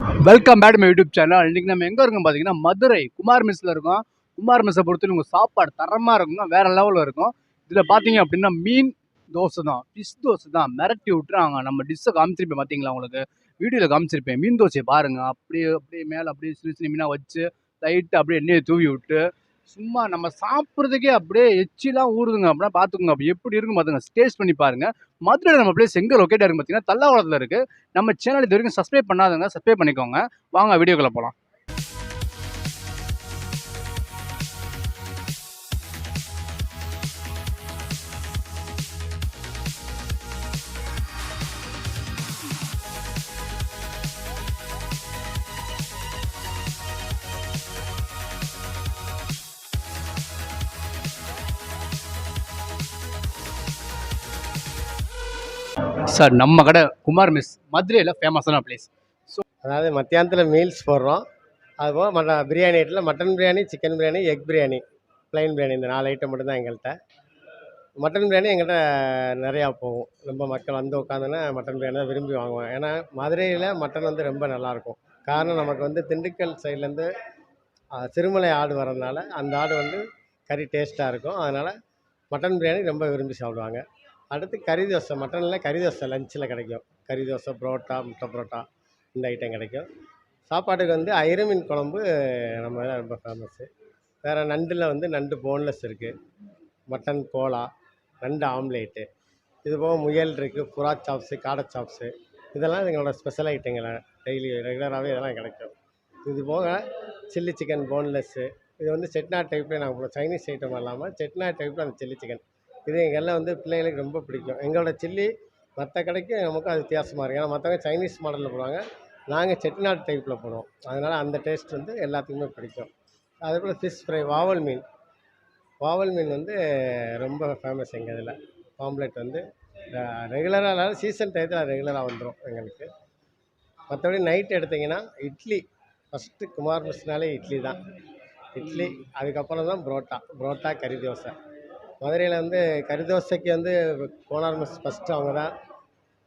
Welcome back my YouTube channel இன்றைக்கி நம்ம எங்கே இருக்கோம் பார்த்தீங்கன்னா மதுரை. குமார் மெஸ்ஸில் இருக்கோம். குமார் மெஸ்ஸை பொறுத்தவரை உங்கள் சாப்பாடு தரமாக இருக்குங்க. வேறு லெவலில் இருக்கும். இதில் பார்த்தீங்க அப்படின்னா மீன் தோசை தான். ஃபிஷ் தோசை தான். மிரட்டி விட்டுறாங்க. நம்ம டிஷ்ஷை காமிச்சிருப்பேன். பார்த்தீங்களா உங்களுக்கு? வீடியோவில் காமிச்சிருப்பேன். மீன் தோசையை பாருங்கள் அப்படியே அப்படியே மேலே அப்படியே சின்ன சின்ன மீனாக வச்சு லைட்டு அப்படியே எண்ணெயை தூவி விட்டு சும்மா நம்ம சாப்பிட்றதுக்கே அப்படியே எச்சிலாம் ஊறுதுங்க. அப்படின்னா பார்த்துக்கோங்க அப்படி எப்படி இருக்கும் பார்த்துங்க டேஸ்ட் பண்ணி பாருங்க. மதுரையில் நம்ம பிளேஸ் எங்கே லொக்கேட்டாக இருக்குது பார்த்தீங்கன்னா தல்லாவளத்தில் இருக்குது நம்ம சேனல் இது வரைக்கும் சப்ஸ்கிரைப் பண்ணாதவங்க சப்ஸ்கிரைப் பண்ணிக்கோங்க. வாங்க வீடியோக்குள்ளே போகலாம் சார் நம்ம கடை குமார் மிஸ் மதுரையில் ஃபேமஸான பிளேஸ் ஸோ அதாவது மத்தியானத்தில் மீல்ஸ் போடுறோம். அதுபோக மட்ட biryani ஐட்டில் mutton biryani chicken biryani egg biryani plain biryani இந்த நாலு ஐட்டம் மட்டும்தான் எங்கள்கிட்ட மட்டன் பிரியாணி எங்கள்கிட்ட நிறையா போகும். ரொம்ப மக்கள் வந்து உட்காந்துன்னா மட்டன் பிரியாணி தான் விரும்பி வாங்குவோம். ஏன்னா மதுரையில் மட்டன் வந்து ரொம்ப நல்லாயிருக்கும். காரணம் நமக்கு வந்து திண்டுக்கல் சைட்லேருந்து சிறுமலை ஆடு வரதுனால அந்த ஆடு வந்து கறி டேஸ்ட்டாக இருக்கும். அதனால் மட்டன் பிரியாணி ரொம்ப விரும்பி சாப்பிடுவாங்க. அடுத்து கறி தோசை மட்டனில் கறி தோசை லஞ்சில் கிடைக்கும். கறி தோசை புரோட்டா முட்டை புரோட்டா இந்த ஐட்டம் கிடைக்கும். சாப்பாட்டுக்கு வந்து ஐர மீன் குழம்பு நம்ம ரொம்ப ஃபேமஸ்ஸு வேறு நண்டில் வந்து நண்டு போன்லெஸ் இருக்குது மட்டன் கோலா நண்டு ஆம்லேட்டு இது போக முயல் இருக்குது புறா சாப்ஸு காடை சாப்ஸு இதெல்லாம் எங்களோட ஸ்பெஷல் ஐட்டங்களை டெய்லி ரெகுலராகவே இதெல்லாம் கிடைக்கும். இது போக சில்லி சிக்கன் போன்லெஸ்ஸு இது வந்து செட்னா டைப்பில் நாங்கள் சைனீஸ் ஐட்டம் இல்லாமல் செட்னா டைப்பில் அந்த சில்லி சிக்கன் இது எங்கெல்லாம் வந்து பிள்ளைங்களுக்கு ரொம்ப பிடிக்கும். எங்களோட சில்லி மற்ற கடைக்கு நமக்கு அது வித்தியாசமாக இருக்குது ஏன்னா மற்றவங்க சைனீஸ் மாடலில் போடுவாங்க. நாங்கள் செட்டிநாடு டைப்பில் போடுவோம். அதனால் அந்த டேஸ்ட் வந்து எல்லாத்துக்குமே பிடிக்கும். அதேபோல் ஃபிஷ் ஃப்ரை வாவல் மீன். வாவல் மீன் வந்து ரொம்ப ஃபேமஸ் எங்கள் இதில். பாம்ப்ளெட் வந்து ரெகுலராக சீசன் டயத்தில் ரெகுலராக வந்துடும் எங்களுக்கு. மற்றபடி நைட் எடுத்திங்கன்னா இட்லி. ஃபஸ்ட்டு குமார் மிஸ்னாலே இட்லி தான். இட்லி அதுக்கப்புறம் தான் புரோட்டா. புரோட்டா கறி தோசை. மதுரையில் வந்து கறி தோசைக்கு வந்து கோனார் மெஸ் ஃபஸ்ட்டு அவங்க தான்.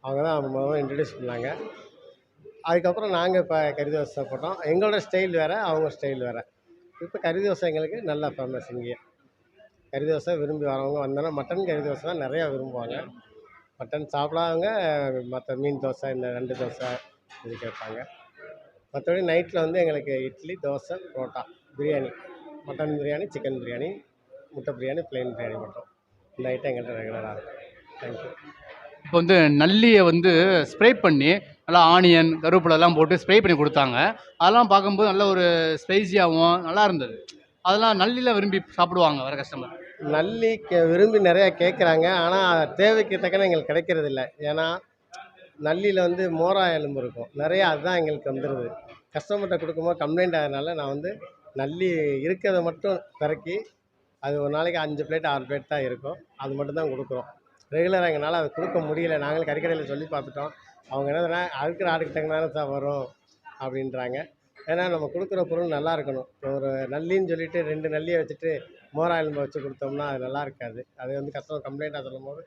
அவங்க தான் முதல்ல இன்ட்ரடியூஸ் பண்ணாங்க. அதுக்கப்புறம் நாங்கள் இப்போ கறி தோசை போட்டோம். எங்களோட ஸ்டைல் வேறு அவங்க ஸ்டைல் வேறு. இப்போ கறி தோசை எங்களுக்கு நல்லா ஃபேமஸ் இங்கே. கறி தோசை விரும்பி வரவங்க வந்தோன்னா மட்டன் கறி தோசை தான் நிறையா விரும்புவாங்க. மட்டன் சாப்பிடாதவங்க மற்ற மீன் தோசை இந்த ரெண்டு தோசை இது கேட்பாங்க. மற்றபடி நைட்டில் வந்து எங்களுக்கு idli dosa parotta biryani. Mutton biryani chicken biryani. முட்டை பிரியாணி ப்ளைன் பிரியாணி மட்டும். இந்த ஐட்டம் எங்கள்கிட்ட ரெகுலராக இருக்கும் தேங்க்யூ இப்போ வந்து நல்லியை வந்து ஸ்ப்ரே பண்ணி நல்லா ஆனியன் கருவேப்பிலெல்லாம் போட்டு ஸ்ப்ரே பண்ணி கொடுத்தாங்க. அதெல்லாம் பார்க்கும்போது நல்ல ஒரு ஸ்பைசியாகவும் நல்லா இருந்தது. அதெல்லாம் நல்லியில் விரும்பி சாப்பிடுவாங்க வர கஸ்டமர் நல்லி கே- விரும்பி நிறையா கேட்குறாங்க ஆனால் தேவைக்கு தக்கன எங்களுக்கு கிடைக்கிறது இல்லை. ஏன்னா நல்லியில் வந்து மோரா எலும்பு இருக்கும். நிறையா அதுதான் எங்களுக்கு வந்துடுது கஸ்டமர்கிட்ட கொடுக்கும்போது கம்ப்ளைண்ட் ஆகிறதுனால நான் வந்து நல்லி இருக்கிறத மட்டும் பிறக்கி அது ஒரு நாளைக்கு அஞ்சு பிளேட் ஆறு பிளேட் தான் இருக்கும். அது மட்டும்தான் கொடுக்குறோம். ரெகுலராக எங்களால் அதை கொடுக்க முடியல. நாங்களும் கறிக்கடையில் சொல்லி பார்த்துட்டோம். அவங்க என்னதுன்னா அறுக்கிற ஆடுக்கு தங்கினாலும் தான் வரும். அப்படின்றாங்க. ஏன்னா நம்ம கொடுக்குற பொருள் நல்லா இருக்கணும். ஒரு நல்லின்னு சொல்லிட்டு ரெண்டு நல்லியை வச்சுட்டு மோரா வச்சு கொடுத்தோம்னா அது நல்லா இருக்காது. அது வந்து கஸ்டமர் கம்ப்ளைண்ட்டாக சொல்லும் போது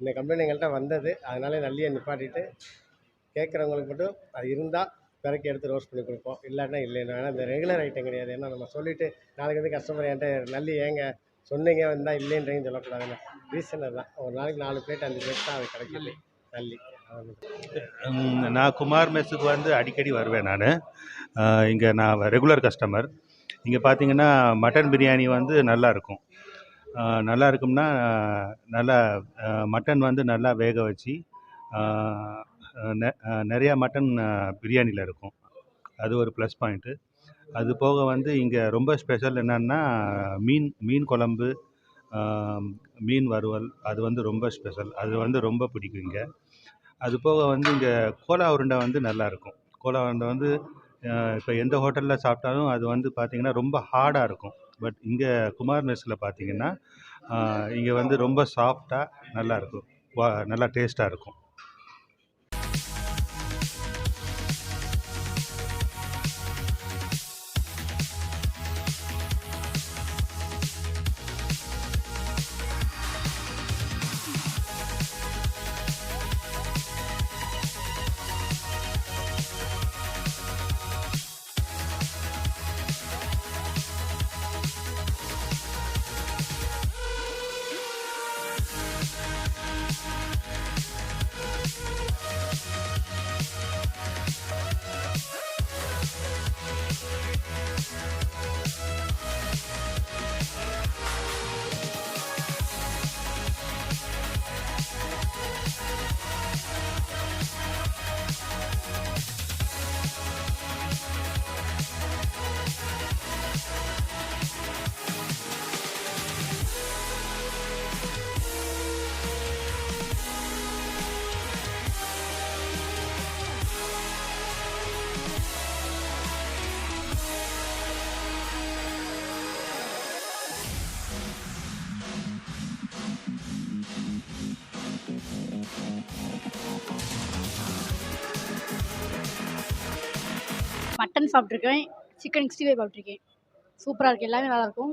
இந்த கம்ப்ளைண்ட் எங்கள்கிட்ட வந்தது. அதனால நல்லியை நிப்பாட்டிட்டு கேட்குறவங்களுக்கு மட்டும் அது இருந்தால் பிறக்கி எடுத்து ரோஸ்ட் பண்ணி கொடுப்போம். இல்லாட்டினா இல்லைன்னா இந்த ரெகுலர் ஐட்டம் கிடையாது. ஏன்னா நம்ம சொல்லிவிட்டு நாளைக்கு வந்து கஸ்டமர் என்கிட்ட நல்லி ஏங்க சொன்னீங்க வந்தால் இல்லைன்றீங்க சொல்லக்கூடாதுங்க ரீசன் தான் ஒரு நாளைக்கு நாலு பிளேட் அஞ்சு பிளேட் தான் அது கிடைக்குது. நல்லி. நான் குமார் மெஸ்ஸுக்கு வந்து அடிக்கடி வருவேன் நான். இங்கே நான் ரெகுலர் கஸ்டமர் இங்கே பார்த்தீங்கன்னா மட்டன் பிரியாணி வந்து நல்லா இருக்கும். நல்லா இருக்கும்னா நல்லா மட்டன் வந்து நல்லா வேக வச்சு நிறையா மட்டன் பிரியாணியில் இருக்கும். அது ஒரு ப்ளஸ் பாயிண்ட்டு அது போக வந்து இங்கே ரொம்ப ஸ்பெஷல் என்னன்னா மீன் மீன் குழம்பு மீன் வறுவல் அது வந்து ரொம்ப ஸ்பெஷல் அது வந்து ரொம்ப பிடிக்கும் இங்கே. அது போக வந்து இங்கே கோலா உருண்டை வந்து நல்லாயிருக்கும் கோலா உருண்டை வந்து இப்போ எந்த ஹோட்டலில் சாப்பிட்டாலும் அது வந்து பார்த்திங்கன்னா ரொம்ப ஹார்டாக இருக்கும். பட் இங்கே குமார் மெஸ்ஸில் பார்த்திங்கன்னா இங்கே வந்து ரொம்ப சாஃப்டாக நல்லாயிருக்கும் நல்லா டேஸ்ட்டாக இருக்கும். மட்டன் சாப்பிட்ருக்கேன். சிக்கன் சிக்ஸ்டி ஃபைவ் சாப்பிட்ருக்கேன் சூப்பராக இருக்குது எல்லாமே நல்லாயிருக்கும்.